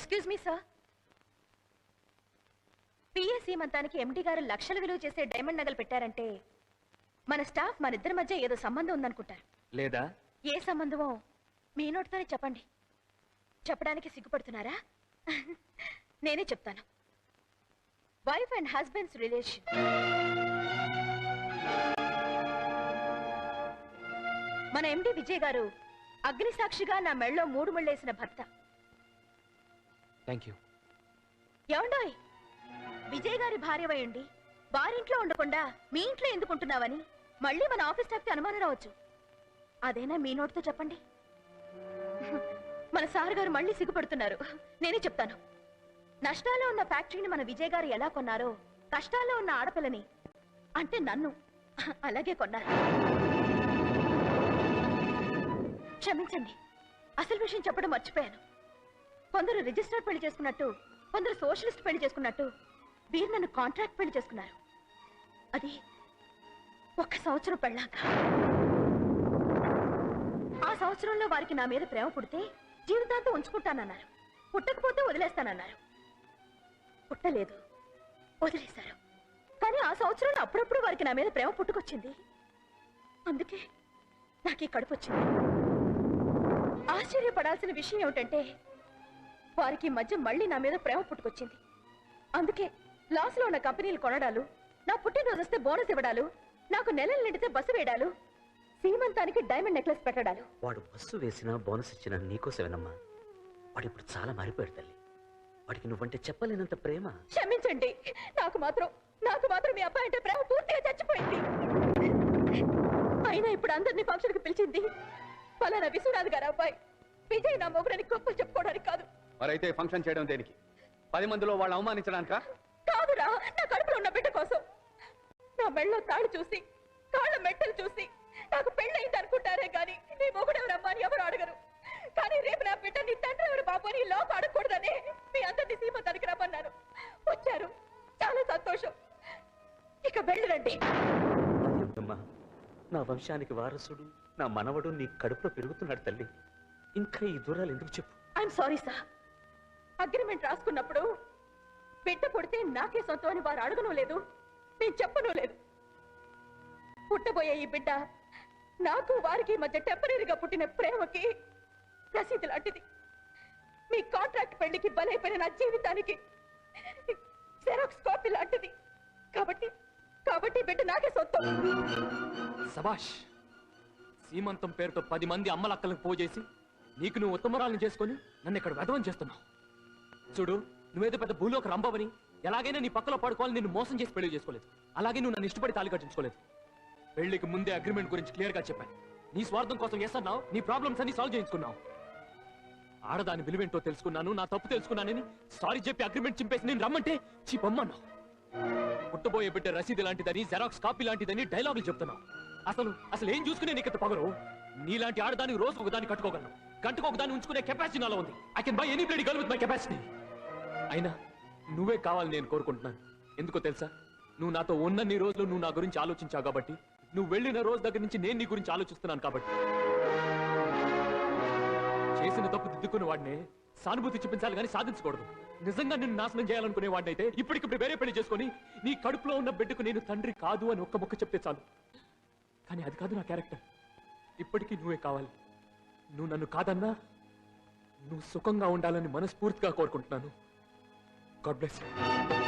Excuse me sir. PSC మంతానికి MD గారు లక్షల విలువ చేసే డైమండ్ నగలు పెట్టారంటే మన స్టాఫ్ మన ఇద్దరి మధ్య ఏదో సంబంధం ఉందనుకుంటారు. లేదా? ఏ సంబంధమో మీ నోటితోనే చెప్పండి. చెప్పడానికి సిగ్గుపడుతున్నారా? నేనే చెప్తాను. వైఫ్ అండ్ హస్బెండ్స్ రిలేషన్ మన ఎండి విజయ్ గారు అగ్ని సాక్షిగా నా మెళ్ళలో మూడు ముళ్ళేసిన భర్త. థ్యాంక్ యూ ఏమండోయ్? విజయ్ గారి భార్యవయండి ఉండి వారింట్లో ఉండకుండా మీ ఇంట్లో ఎందుకుంటున్నావని మళ్ళీ మన ఆఫీస్ స్టాఫ్కి అనుమానం రావచ్చు. అదేనా మీ నోటితో చెప్పండి? మన సార్ గారు మళ్ళీ సిగ్గుపడుతున్నారు. నేనే చెప్తాను. నష్టాల్లో ఉన్న ఫ్యాక్టరీని మన విజయ్ గారు ఎలా కొన్నారో కష్టాల్లో ఉన్న ఆడపిల్లని అంటే నన్ను అలాగే కొన్నారు. క్షమించండి. అసలు విషయం చెప్పడం మర్చిపోయాను. కొందరు రిజిస్టర్డ్ పెళ్ళి చేసుకున్నట్టు కొందరు సోషలిస్ట్ పెళ్ళి చేసుకున్నట్టు వీరు నన్ను కాంట్రాక్ట్ పెళ్ళి చేసుకున్నారు. అది ఒక్క సంవత్సరం పెళ్ళాక. ఆ సంవత్సరంలో వారికి నా మీద ప్రేమ పుడితే జీవితాంతం ఉంచుకుంటానన్నారు. పుట్టకపోతే వదిలేస్తానన్నారు. పుట్టలేదు వదిలేశారు. కానీ ఆ సంవత్సరంలో అప్పుడప్పుడు వారికి నా మీద ప్రేమ పుట్టుకొచ్చింది. అందుకే నాకు ఈ కడుపు వచ్చింది. ఆశ్చర్యపడాల్సిన విషయం ఏమిటంటే వారికి మధ్య మళ్ళీ నా మీద ప్రేమ పుట్టుకొచ్చింది. అందుకే లాస్లో ఉన్న కంపెనీలు కొనడాలు నా పుట్టినరోజు వస్తే బోనస్ ఇవ్వడాలు నాకు నెలలు నిండితే బస్సు వేయడాలు సీమంతానికి డైమండ్ నెక్లెస్ పెట్టడాలు. వాడు బస్సు వేసినా బోనస్ ఇచ్చినా నీకోసమేనమ్మా వాడు ఇప్పుడు చాలా మారిపోయాడు తల్లి. వాడికి నువ్వంటే చెప్పలేనంత ప్రేమ. క్షమించండి. నాకు మాత్రం నాకు మాత్రం మీ అబ్బాయి అంటే ప్రేమ పూర్తిగా చచ్చిపోయింది. అయినా ఇప్పుడు అందరినీ ఫంక్షన్కి పిలిచింది పలానా విశ్వనాథ్ గారు అబ్బాయి. విజయ్ నా మొగుడని గొప్పలు చెప్పుకోవడానికి కాదు. మరైతే ఫంక్షన్ చేయడం దేనికి? పది మందిలో వాళ్ళు అవమానించడానికా? కాదురా నా కడుపులో ఉన్న బిడ్డ కోసం. నా మెళ్ళలో తాళి చూసి కాళ్ళ మెట్టలు చూసి నాకు పెళ్ళయింది అనుకుంటారే గాని నీ మొగుడెవరమ్మా అని ఎవరు అడగరు. కానీ రేపు నా బిడ్డ నీ తండ్రి ఎవరు బాబు అని లోపు అడగకూడదని మీ అందరినీ సీమంతానికి రమ్మన్నాను వచ్చారు. చాలా సంతోషం. ఇక వెళ్ళరండి. నా వంశానికి వారసుడు నా మనవడు నీ కడుపులో పెరుగుతున్నాడు తల్లి. ఇంకా ఈ దూరాలు ఎందుకు చెప్పు? ఐఎమ్ సారీ సార్ అగ్రిమెంట్ రాసుకున్నప్పుడు బిడ్డ పుడితే నాకే సొంతం అని వారు అడగను లేదు నేను చెప్పను లేదు. పుట్టబోయే ఈ బిడ్డ నాకు వారికి మధ్య టెంపరీగా పుట్టిన ప్రేమకి రసీదు లాంటిది. మీ కాంట్రాక్ట్ పెళ్ళికి బలైపోయిన నా జీవితానికి జెరాక్స్ కాపీ లాంటిది. కాబట్టి కాబట్టి బిడ్డ నాకే సొంతం. సభాష్ సీమంతం పేరుతో పది మంది అమ్మలక్కలకు పోజేసి నీకు నువ్వు ఉత్తమరాలను చేసుకొని నన్ను ఇక్కడ వెధవం చేస్తున్నావు. చూడు నువ్వేదో పెద్ద భూలోకి రంభవని. ఎలాగైనా నీ పక్కలో పడుకోవాలి నిన్ను మోసం చేసి పెళ్ళి చేసుకోలేదు. అలాగే నువ్వు నన్ను ఇష్టపడి తాళి కట్టించుకోలేదు. పెళ్ళికి ముందే అగ్రిమెంట్ గురించి క్లియర్గా చెప్పాను. నీ స్వార్థం కోసం ఎస్ అన్నావు నీ ప్రాబ్లమ్స్ అన్ని సాల్వ్ చేయించుకున్నావు. ఆడదాని విలువేంటో తెలుసుకున్నాను నా తప్పు తెలుసుకున్నానని సారీ చెప్పి అగ్రిమెంట్ చింపేసి నేను రమ్మంటే చీ పుట్టబోయే బిడ్డ రసీదు లాంటిదని జెరాక్స్ కాపీ లాంటిదని డైలాగులు చెప్తున్నావు. అసలు అసలు ఏం చూసుకునే నీకు పగరు? నీలాంటి ఆడదానికి రోజు ఒకదాన్ని కట్టుకోగలను. గంటకు ఒకదాన్ని ఉంచుకునే కెపాసిటీ నాలో ఉంది. I can buy any bloody girl with my capacity అయినా నువ్వే కావాలని నేను కోరుకుంటున్నాను. ఎందుకో తెలుసా? నువ్వు నాతో ఉన్నన్ని రోజులు నువ్వు నా గురించి ఆలోచించావు కాబట్టి నువ్వు వెళ్ళిన రోజు దగ్గర నుంచి నేను నీ గురించి ఆలోచిస్తున్నాను కాబట్టి. చేసిన తప్పు దిద్దుకున్న వాడినే సానుభూతి చూపించాలి కానీ సాధించకూడదు. నిజంగా నిన్ను నాశనం చేయాలనుకునే వాడినైతే ఇప్పటికిప్పుడు వేరే పెళ్ళి చేసుకుని నీ కడుపులో ఉన్న బిడ్డకు నేను తండ్రి కాదు అని ఒక్క ముక్క చెప్తే చాలు. కానీ అది కాదు నా క్యారెక్టర్. ఇప్పటికీ నువ్వే కావాలి. నువ్వు నన్ను కాదన్నా నువ్వు సుఖంగా ఉండాలని మనస్ఫూర్తిగా కోరుకుంటున్నాను. God bless you.